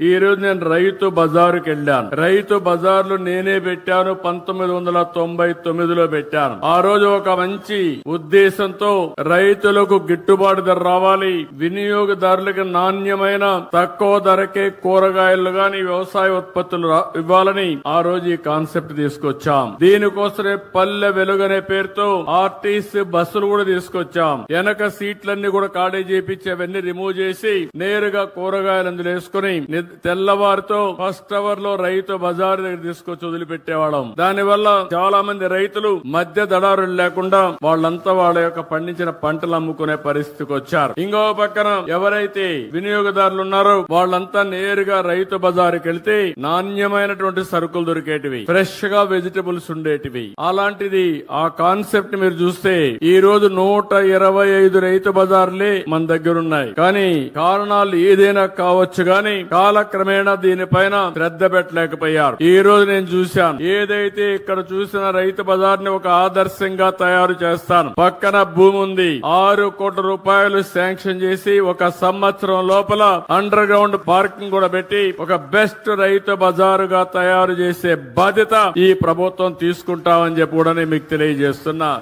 ఈ రోజు నేను రైతు బజారుకి వెళ్ళాను. రైతు బజార్లు నేనే పెట్టాను పంతొమ్మిది వందల తొంభై తొమ్మిదిలో పెట్టాను. ఆ రోజు ఒక మంచి ఉద్దేశంతో రైతులకు గిట్టుబాటు ధర రావాలి. వినియోగదారులకు నాణ్యమైన తక్కువ ధరకే కూరగాయలు గాని వ్యవసాయ ఉత్పత్తులు ఇవ్వాలని ఆ రోజు ఈ కాన్సెప్ట్ తీసుకొచ్చాం. దీనికోసమే పల్లె వెలుగనే పేరుతో ఆర్టీసీ బస్సులు కూడా తీసుకొచ్చాం. వెనక సీట్లన్నీ కూడా ఖాళీ చేపించి అవన్నీ రిమూవ్ చేసి నేరుగా కూరగాయలు అందులో వేసుకుని తెల్లవారితో ఫస్ట్ అవర్లో రైతు బజార్ దగ్గర తీసుకొచ్చి వదిలిపెట్టేవాళ్ళం. దానివల్ల చాలా మంది రైతులు మధ్య దళారులు లేకుండా వాళ్ళంతా వాళ్ళ యొక్క పండించిన పంటలు అమ్ముకునే పరిస్థితికి వచ్చారు. ఇంకో పక్కన ఎవరైతే వినియోగదారులు ఉన్నారో వాళ్ళంతా నేరుగా రైతు బజారుకి వెళ్తే నాణ్యమైనటువంటి సరుకులు దొరికేటివి ఫ్రెష్గా వెజిటబుల్స్ ఉండేటివి. అలాంటిది ఆ కాన్సెప్ట్ మీరు చూస్తే ఈ రోజు నూట ఇరవై ఐదు రైతు బజార్లే మన దగ్గర ఉన్నాయి. కానీ కారణాలు ఏదైనా కావచ్చు గాని కాలక్రమేణా దీనిపైన శ్రద్ధ పెట్టలేకపోయారు. ఈ రోజు నేను చూశాను. ఏదైతే ఇక్కడ చూసిన రైతు బజార్ని ఒక ఆదర్శంగా తయారు చేస్తాను. పక్కన భూమి ఉంది. ఆరు కోట్ల రూపాయలు శాంక్షన్ చేసి ఒక సంవత్సరం లోపల అండర్ గ్రౌండ్ పార్కింగ్ కూడా పెట్టి ఒక బెస్ట్ రైతు బజారుగా తయారు చేసే బాధ్యత ఈ ప్రభుత్వం తీసుకుంటామని చెప్పి కూడా మీకు తెలియజేస్తున్నా.